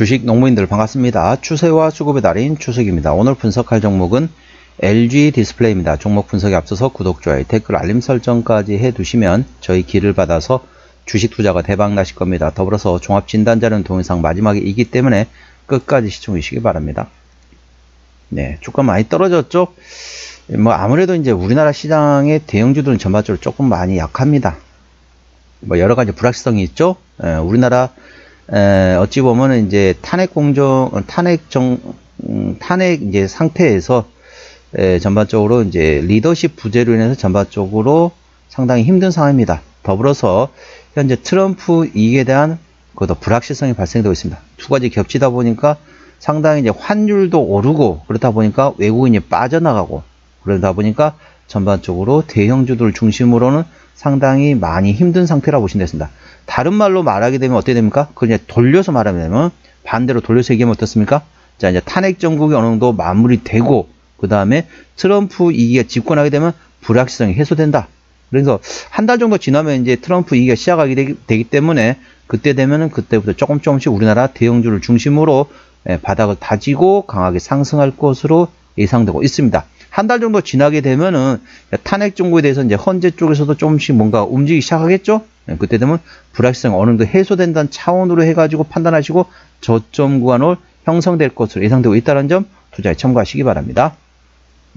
주식 농부인들 반갑습니다. 추세와 수급의 달인 추석입니다. 오늘 분석할 종목은 LG 디스플레이입니다. 종목 분석에 앞서서 구독, 좋아요, 댓글, 알림 설정까지 해두시면 저희 길을 받아서 주식 투자가 대박 나실 겁니다. 더불어서 종합 진단자는 동영상 마지막에 이기 때문에 끝까지 시청해 주시기 바랍니다. 네, 주가 많이 떨어졌죠? 뭐 아무래도 이제 우리나라 시장의 대형주들은 전반적으로 조금 많이 약합니다. 뭐 여러 가지 불확실성이 있죠. 에, 우리나라 에, 어찌 보면은 이제 탄핵 공정, 탄핵 정, 음, 탄핵 이제 상태에서 에, 전반적으로 이제 리더십 부재로 인해서 전반적으로 상당히 힘든 상황입니다. 더불어서 현재 트럼프 이익에 대한 그것도 불확실성이 발생되고 있습니다. 두 가지 겹치다 보니까 상당히 이제 환율도 오르고 그렇다 보니까 외국인이 빠져나가고 그러다 보니까 전반적으로 대형주들 중심으로는 상당히 많이 힘든 상태라고 보시면 되겠습니다. 다른 말로 말하게 되면 어떻게 됩니까? 그냥 돌려서 말하면 반대로 돌려서 얘기하면 어떻습니까? 자, 이제 탄핵 정국이 어느 정도 마무리되고 그 다음에 트럼프 이기가 집권하게 되면 불확실성이 해소된다. 그래서 한 달 정도 지나면 이제 트럼프 이기가 시작하게 되기, 되기 때문에 그때 되면은 그때부터 조금 조금씩 우리나라 대형주를 중심으로 예, 바닥을 다지고 강하게 상승할 것으로 예상되고 있습니다. 한 달 정도 지나게 되면은 탄핵 정국에 대해서 이제 헌재 쪽에서도 조금씩 뭔가 움직이기 시작하겠죠? 예, 그때 되면 불확실성 어느 정도 해소된다는 차원으로 해가지고 판단하시고 저점 구간을 형성될 것으로 예상되고 있다는 점 투자에 참고하시기 바랍니다.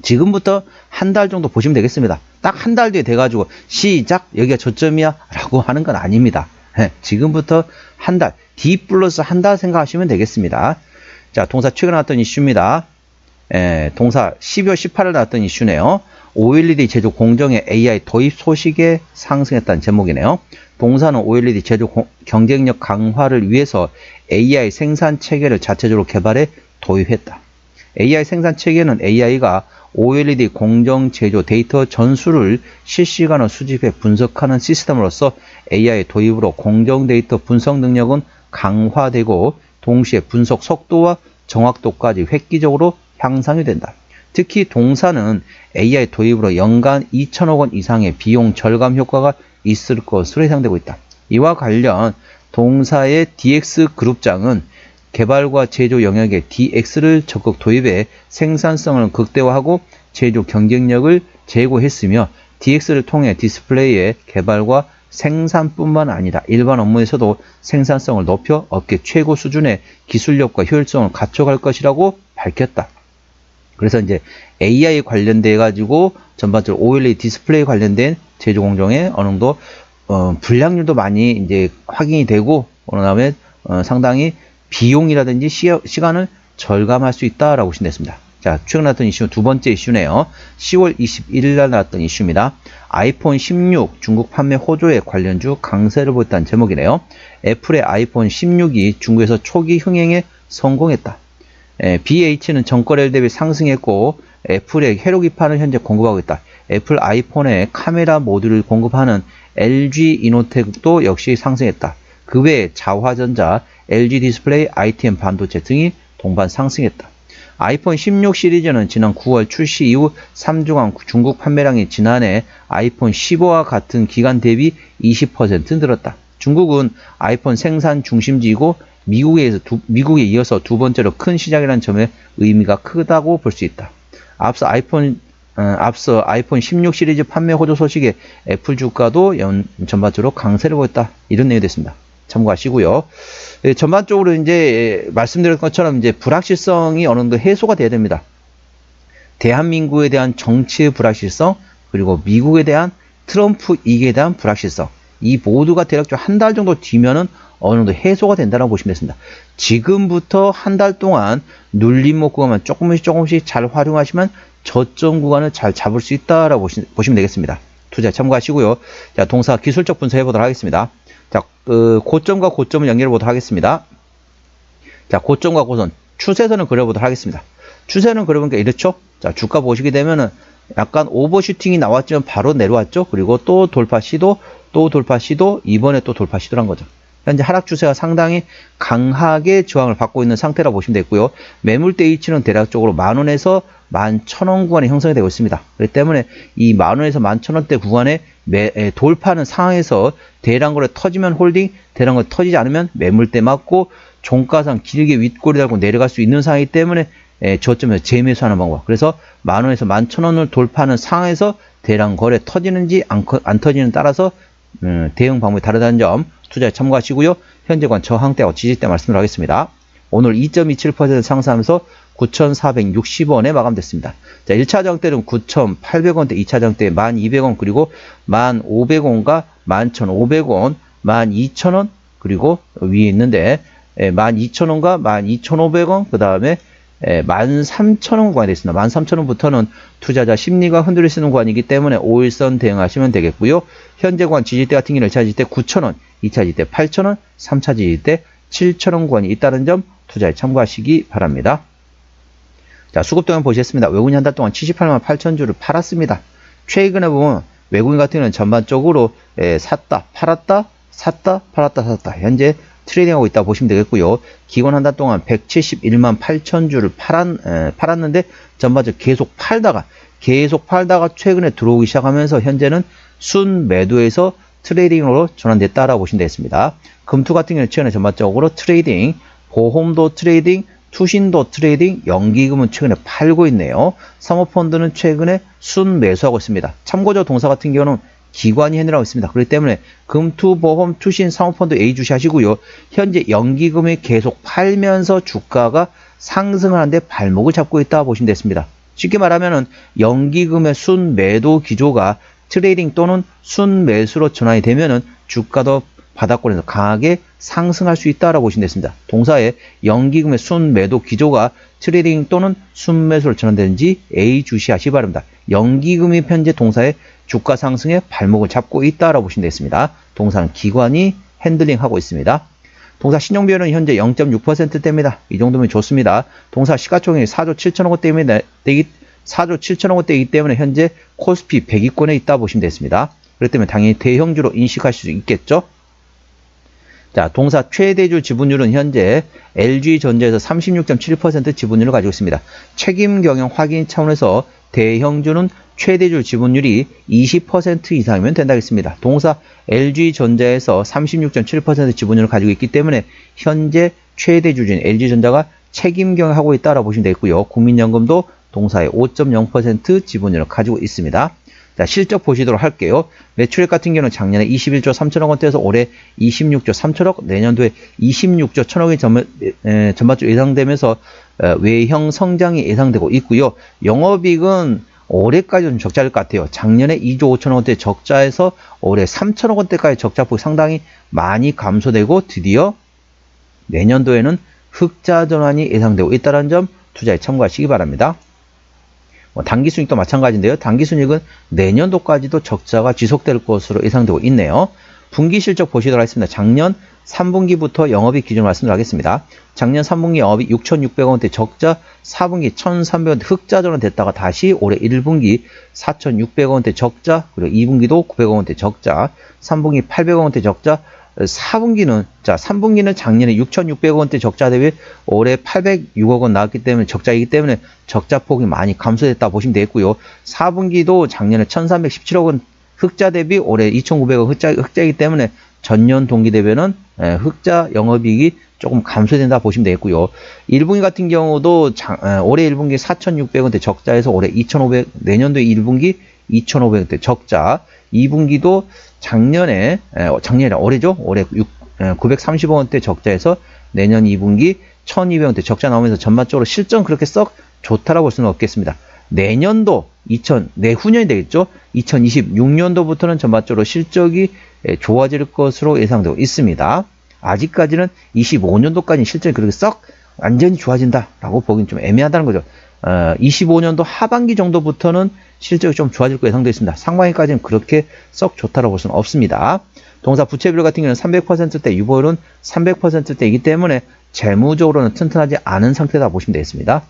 지금부터 한 달 정도 보시면 되겠습니다. 딱 한 달 뒤에 돼가지고 시작 여기가 저점이야 라고 하는 건 아닙니다. 예, 지금부터 한 달, D 플러스 한 달 생각하시면 되겠습니다. 자, 동사 최근 나왔던 이슈입니다. 예, 동사 12월 18일 나왔던 이슈네요. OLED 제조 공정의 AI 도입 소식에 상승했다는 제목이네요. 동사는 OLED 제조 공- 경쟁력 강화를 위해서 AI 생산 체계를 자체적으로 개발해 도입했다. AI 생산 체계는 AI가 OLED 공정 제조 데이터 전수를 실시간으로 수집해 분석하는 시스템으로서 AI 도입으로 공정 데이터 분석 능력은 강화되고 동시에 분석 속도와 정확도까지 획기적으로 향상이 된다. 특히 동사는 AI 도입으로 연간 2천억 원 이상의 비용 절감 효과가 있을 것으로 예상되고 있다. 이와 관련 동사의 DX 그룹장은 개발과 제조 영역에 DX를 적극 도입해 생산성을 극대화하고 제조 경쟁력을 제고했으며 DX를 통해 디스플레이의 개발과 생산뿐만 아니라 일반 업무에서도 생산성을 높여 업계 최고 수준의 기술력과 효율성을 갖춰갈 것이라고 밝혔다. 그래서 이제 AI 관련돼 가지고 전반적으로 OLED 디스플레이 관련된 제조 공정에 어느 정도 어, 불량률도 많이 이제 확인이 되고 그다음에 어, 상당히 비용이라든지 시, 시간을 절감할 수 있다라고 됐습니다. 자, 최근 나왔던 이슈 두 번째 이슈네요. 10월 21일 날 나왔던 이슈입니다. 아이폰 16 중국 판매 호조에 관련주 강세를 보였다는 제목이네요. 애플의 아이폰 16이 중국에서 초기 흥행에 성공했다. 에, BH는 전거래일 대비 상승했고 애플의 해로기판을 현재 공급하고 있다. 애플 아이폰에 카메라 모듈을 공급하는 LG 이노텍도 역시 상승했다. 그 외에 자화전자, LG 디스플레이, ITM 반도체 등이 동반 상승했다. 아이폰 16 시리즈는 지난 9월 출시 이후 3주간 중국 판매량이 지난해 아이폰 15와 같은 기간 대비 20% 늘었다. 중국은 아이폰 생산 중심지이고 미국에, 두, 미국에 이어서 두 번째로 큰 시장이라는 점에 의미가 크다고 볼 수 있다. 앞서 아이폰 어, 앞서 아이폰 16 시리즈 판매 호조 소식에 애플 주가도 연, 전반적으로 강세를 보였다. 이런 내용이 됐습니다. 참고하시고요. 예, 전반적으로 이제 예, 말씀드린 것처럼 이제 불확실성이 어느 정도 해소가 돼야 됩니다. 대한민국에 대한 정치의 불확실성 그리고 미국에 대한 트럼프 이익에 대한 불확실성 이 모두가 대략적으로 한달 정도 뒤면은 어느 정도 해소가 된다고 보시면 됩니다. 지금부터 한 달 동안 눌림목 구간만 조금씩 조금씩 잘 활용하시면 저점 구간을 잘 잡을 수 있다라고 보시, 보시면 되겠습니다. 투자 참고하시고요. 자, 동사 기술적 분석해 보도록 하겠습니다. 자, 그 고점과 고점을 연결해 보도록 하겠습니다. 자, 고점과 고점 추세선을 그려보도록 하겠습니다. 추세는 그려보니까 이렇죠? 자, 주가 보시게 되면은 약간 오버슈팅이 나왔지만 바로 내려왔죠? 그리고 또 돌파 시도, 또 돌파 시도, 이번에 또 돌파 시도란 거죠. 현재 하락 추세가 상당히 강하게 저항을 받고 있는 상태라 보시면 되고요. 매물대 위치는 대략적으로 만 원에서 만천원 구간이 형성이 되고 있습니다. 그렇기 때문에 이 만 원에서 만천 원대 구간에 매, 에, 돌파하는 상황에서 대량거래 터지면 홀딩, 대량거래 터지지 않으면 매물대 맞고 종가상 길게 윗골이 달고 내려갈 수 있는 상황이기 때문에 에, 저점에서 재매수하는 방법. 그래서 만 원에서 만천 원을 돌파하는 상황에서 대량 거래 터지는지 안, 커- 안 터지는 따라서 음, 대응 방법이 다르다는 점 투자에 참고하시고요. 현재관 저항대와 지지대 말씀을 하겠습니다. 오늘 2.27% 상승하면서 9,460원에 마감됐습니다. 자, 1차 장대는 9,800원대, 2차 장대 1,200원, 그리고 1,500원과 11,500원, 12,000원, 그리고 위에 있는데 예, 12,000원과 12,500원, 그 다음에 13,000원 구간이 되겠습니다. 13,000원부터는 투자자 심리가 흔들릴 수 있는 구간이기 때문에 5일선 대응하시면 되겠고요. 현재 구간 지지대 같은 경우는 1차 지지대 9,000원, 2차 지지대 8,000원, 3차 지지대 7,000원 구간이 있다는 점 투자에 참고하시기 바랍니다. 자, 수급 동안 보시겠습니다. 외국인이 한달 동안 78만 8천 주를 팔았습니다. 최근에 보면 외국인 같은 경우는 전반적으로 에, 샀다, 팔았다, 샀다, 팔았다, 샀다. 현재 트레이딩하고 있다 보시면 되겠고요. 기관 한 달 동안 171만 8천 주를 팔았, 에, 팔았는데 전반적으로 계속 팔다가 계속 팔다가 최근에 들어오기 시작하면서 현재는 순 매도에서 트레이딩으로 전환됐다라고 보시면 되겠습니다. 금투 같은 경우는 최근에 전반적으로 트레이딩, 보험도 트레이딩, 투신도 트레이딩, 연기금은 최근에 팔고 있네요. 사모펀드는 최근에 순 매수하고 있습니다. 참고적 동사 같은 경우는 기관이 해내라고 있습니다. 그렇기 때문에 금투, 보험, 투신, 사모펀드 A 주시 하시고요. 현재 연기금이 계속 팔면서 주가가 상승을 하는데 발목을 잡고 있다 보시면 됐습니다. 쉽게 말하면은 연기금의 순 매도 기조가 트레이딩 또는 순 매수로 전환이 되면은 주가도 바닥권에서 강하게 상승할 수 있다라고 보시면 됐습니다. 동사의 연기금의 순 매도 기조가 트레이딩 또는 순 매수로 전환되는지 A 주시하시 기 바랍니다. 연기금이 현재 동사의 주가 상승에 발목을 잡고 있다라고 보시면 되겠습니다. 동사는 기관이 핸들링하고 있습니다. 동사 신용비율은 현재 0.6%대입니다. 이 정도면 좋습니다. 동사 시가총액이 4조 7천억 원대입니다. 되기 4조 7천억 원대이기 때문에 현재 코스피 100위권에 있다 보시면 되겠습니다. 그렇기 때문에 당연히 대형주로 인식하실 수 있겠죠. 자, 동사 최대주 지분율은 현재 LG전자에서 36.7% 지분율을 가지고 있습니다. 책임 경영 확인 차원에서 대형주는 최대주 지분율이 20% 이상이면 된다겠습니다. 동사 LG전자에서 36.7% 지분율을 가지고 있기 때문에 현재 최대주주인 LG전자가 책임 경영하고 있다라고 보시면 되겠고요. 국민연금도 동사의 5.0% 지분율을 가지고 있습니다. 자, 실적 보시도록 할게요. 매출액 같은 경우는 작년에 21조 3천억 원대에서 올해 26조 3천억, 내년도에 26조 1천억이 전, 에, 전반적으로 예상되면서 에, 외형 성장이 예상되고 있고요. 영업이익은 올해까지 좀 적자일 것 같아요. 작년에 2조 5천억 원대 적자에서 올해 3천억 원대까지 적자폭이 상당히 많이 감소되고 드디어 내년도에는 흑자 전환이 예상되고 있다는 점 투자에 참고하시기 바랍니다. 뭐 단기 순익도 마찬가지인데요. 단기 순익은 내년도까지도 적자가 지속될 것으로 예상되고 있네요. 분기 실적 보시도록 하겠습니다. 작년 3분기부터 영업이익 기준으로 말씀드리겠습니다. 작년 3분기 영업이익 6,600원대 적자, 4분기 1,300원대 흑자 전환 됐다가 다시 올해 1분기 4,600원대 적자, 그리고 2분기도 900원대 적자, 3분기 800원대 적자, 4분기는 자 3분기는 작년에 6,600원대 적자 대비 올해 806억 원 나왔기 때문에 적자이기 때문에 적자 폭이 많이 감소됐다 보시면 되겠고요. 4분기도 작년에 1,317억 원 흑자 대비 올해 2,900억 흑자 흑자이기 때문에 전년 동기 대비는 에, 흑자 영업이익이 조금 감소된다 보시면 되겠고요. 1분기 같은 경우도 장, 에, 올해 1분기 4,600원대 적자에서 올해 2,500 내년도 1분기 2,500원대 적자 2분기도 작년에 에, 작년에 올해죠 올해 6, 에, 930원대 적자에서 내년 2분기 1,200원대 적자 나오면서 전반적으로 실전 그렇게 썩 좋다라고 볼 수는 없겠습니다. 내년도 2000 내후년이 되겠죠. 2026년도부터는 전반적으로 실적이 에, 좋아질 것으로 예상되고 있습니다. 아직까지는 25년도까지 실적이 그렇게 썩 완전히 좋아진다라고 보기는 좀 애매하다는 거죠. 어, 25년도 하반기 정도부터는 실적이 좀 좋아질 거 예상되어 있습니다. 상반기까지는 그렇게 썩 좋다라고 볼 수는 없습니다. 동사 부채비율 같은 경우는 300%대, 유보율은 300%대이기 때문에 재무적으로는 튼튼하지 않은 상태다 보시면 되겠습니다.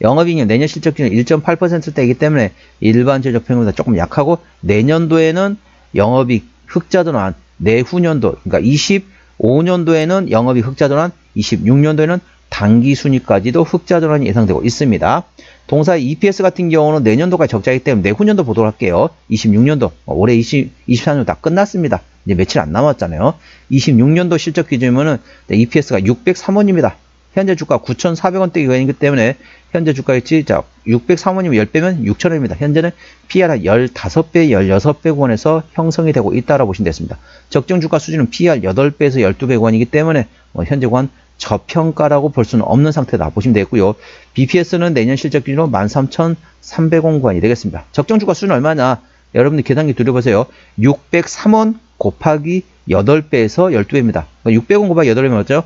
영업이익은 내년 실적 기준 1.8%대이기 때문에 일반 제조 평균보다 조금 약하고 내년도에는 영업이익 흑자 전환 내후년도 그러니까 20 25년도에는 영업이 흑자 전환, 26년도에는 단기 순위까지도 흑자 전환이 예상되고 있습니다. 동사 EPS 같은 경우는 내년도까지 적자이기 때문에 내후년도 보도록 할게요. 26년도, 어, 올해 20, 24년도 다 끝났습니다. 이제 며칠 안 남았잖아요. 26년도 실적 기준이면은 EPS가 603원입니다. 현재 주가 9,400원대 기간이기 때문에 현재 주가 있지 자 603원이면 10배면 6,000원입니다. 현재는 PER 한 15배, 16배 권에서 형성이 되고 있다라고 보시면 되겠습니다. 적정 주가 수준은 PER 8배에서 12배 권이기 때문에 뭐 현재 권 저평가라고 볼 수는 없는 상태다 보시면 되겠고요. BPS는 내년 실적 기준으로 13,300원 권이 되겠습니다. 적정 주가 수준은 얼마냐? 여러분들 계산기 dur려보세요 603원 곱하기 8배에서 12배입니다. 600원 곱하기 8배면 뭐죠?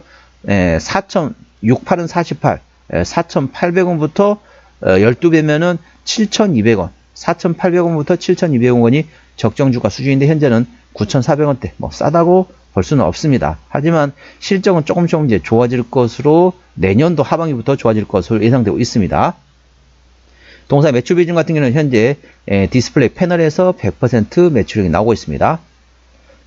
에, 4,000, 68은 48, 4,800원부터 12배면은 7,200원, 4,800원부터 7,200원이 적정 주가 수준인데 현재는 9,400원대, 뭐 싸다고 볼 수는 없습니다. 하지만 실적은 조금 조금 이제 좋아질 것으로 내년도 하반기부터 좋아질 것으로 예상되고 있습니다. 동사 매출 비중 같은 경우는 현재 에, 디스플레이 패널에서 100% 매출이 나오고 있습니다.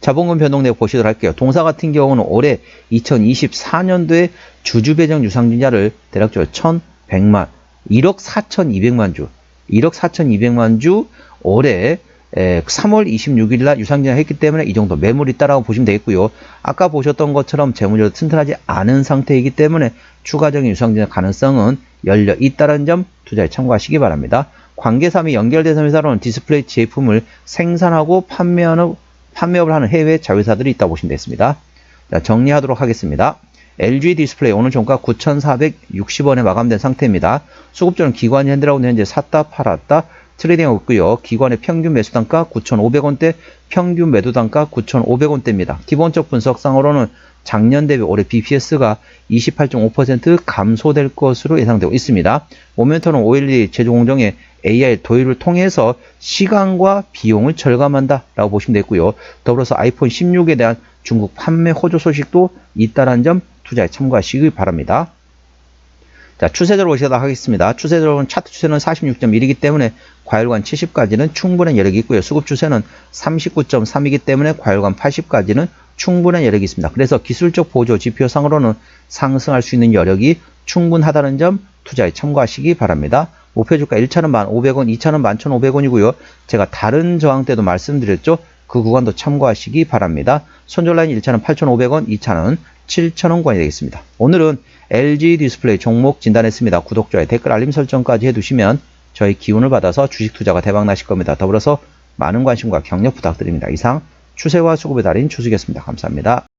자본금 변동 내역 보시도록 할게요. 동사 같은 경우는 올해 2024년도에 주주 배정 유상증자를 대략적으로 1,100만, 1억 4,200만 주, 1억 4,200만 주 올해 3월 26일 날 유상증자 했기 때문에 이 정도 매물이 있다라고 보시면 되겠고요. 아까 보셨던 것처럼 재무제도 튼튼하지 않은 상태이기 때문에 추가적인 유상증자 가능성은 열려 있다는 점 투자에 참고하시기 바랍니다. 관계사 및 연결대상 회사로는 디스플레이 제품을 생산하고 판매하는 판매업을 하는 해외 자회사들이 있다고 보시면 되겠습니다. 자, 정리하도록 하겠습니다. LG 디스플레이 오늘 종가 9,460원에 마감된 상태입니다. 수급주는 기관이 현대라고 현재 샀다 팔았다 트레이딩 하고 있고요. 기관의 평균 매수 단가 9,500원대, 평균 매도 단가 9,500원대입니다. 기본적 분석 상으로는 작년 대비 올해 BPS가 28.5% 감소될 것으로 예상되고 있습니다. 모멘터는 512 제조공정의 AI 도입을 통해서 시간과 비용을 절감한다라고 보시면 되고요. 더불어서 아이폰 16에 대한 중국 판매 호조 소식도 있다는 점 투자에 참고하시기 바랍니다. 자, 추세대로 보시도록 하겠습니다. 추세대로는 차트 추세는 46.1이기 때문에 과열관 70까지는 충분한 여력이 있고요. 수급 추세는 39.3이기 때문에 과열관 80까지는 충분한 여력이 있습니다. 그래서 기술적 보조 지표상으로는 상승할 수 있는 여력이 충분하다는 점 투자에 참고하시기 바랍니다. 목표 주가 1차는 1,500원, 2차는 11,500원이고요. 제가 다른 저항 때도 말씀드렸죠. 그 구간도 참고하시기 바랍니다. 손절 라인 1차는 8,500원, 2차는 7,000원권이 되겠습니다. 오늘은 LG 디스플레이 종목 진단했습니다. 구독자의 댓글 알림 설정까지 해두시면 저희 기운을 받아서 주식 투자가 대박 나실 겁니다. 더불어서 많은 관심과 격려 부탁드립니다. 이상 추세와 수급의 달인 추수겠습니다. 감사합니다.